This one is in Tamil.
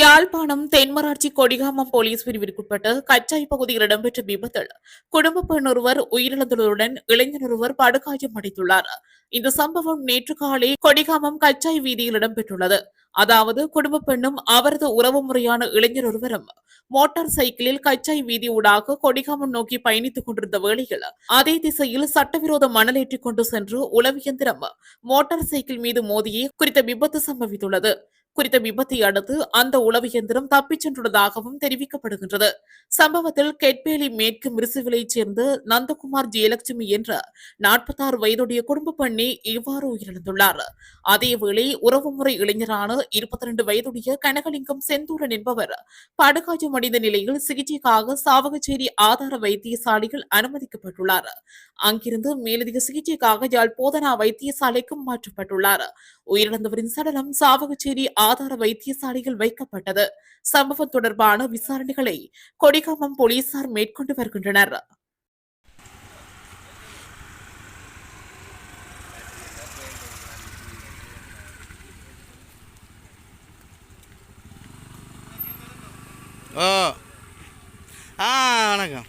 யாழ்ப்பாணம் தென்மராட்சி கொடிகாமம் போலீஸ் பிரிவிற்குட்பட்ட கச்சாய் பகுதியில் இடம்பெற்ற விபத்தில் குடும்ப பெண் ஒருவர் உயிரிழந்துள்ளதுடன் இளைஞர் ஒருவர் படுகாயம் அடைந்துள்ளார். இந்த சம்பவம் நேற்று காலை கொடிகாமம் கச்சாய் வீதியில் இடம்பெற்றுள்ளது. அதாவது குடும்ப பெண்ணும் அவரது உறவு முறையான இளைஞர் ஒருவரும் மோட்டார் சைக்கிளில் கச்சாய் வீதி ஊடாக கொடிகாமம் நோக்கி பயணித்துக் கொண்டிருந்த வேளையில் அதே திசையில் சட்டவிரோத மணல் ஏற்றிக் கொண்டு சென்று உளவியந்திரம் மோட்டார் சைக்கிள் மீது மோதியே குறித்த விபத்து சம்பவித்துள்ளது. குறித்த விபத்தை அடுத்து அந்த உளவு இயந்திரம் தப்பிச் சென்றுள்ளதாகவும் தெரிவிக்கப்படுகின்றது. சம்பவத்தில் கெட்பேலி மேற்கு மிருசுவிலைச் சேர்ந்த நந்தகுமார் ஜெயலட்சுமி என்ற நாற்பத்தாறு வயதுடைய குடும்ப பெண்ணே இவ்வாறு உயிரிழந்துள்ளார். அதேவேளை உறவுமுறை இளைஞரான இருபத்தி ரெண்டு வயதுடைய கனகலிங்கம் செந்தூரன் என்பவர் படுகாயமடைந்த நிலையில் சிகிச்சைக்காக சாவகச்சேரி ஆதார வைத்தியசாலையில் அனுமதிக்கப்பட்டுள்ளார். அங்கிருந்து மேலதிக சிகிச்சைக்காக யாழ் போதனா வைத்தியசாலைக்கும் மாற்றப்பட்டுள்ளார். உயிரிழந்தவரின் சடலம் சாவகச்சேரி ஆதார வைத்தியசாலையில் வைக்கப்பட்டது. சம்பவம் தொடர்பான விசாரணைகளை கொடிகாமம் போலீசார் மேற்கொண்டு வருகின்றனர். ஆ வணக்கம்.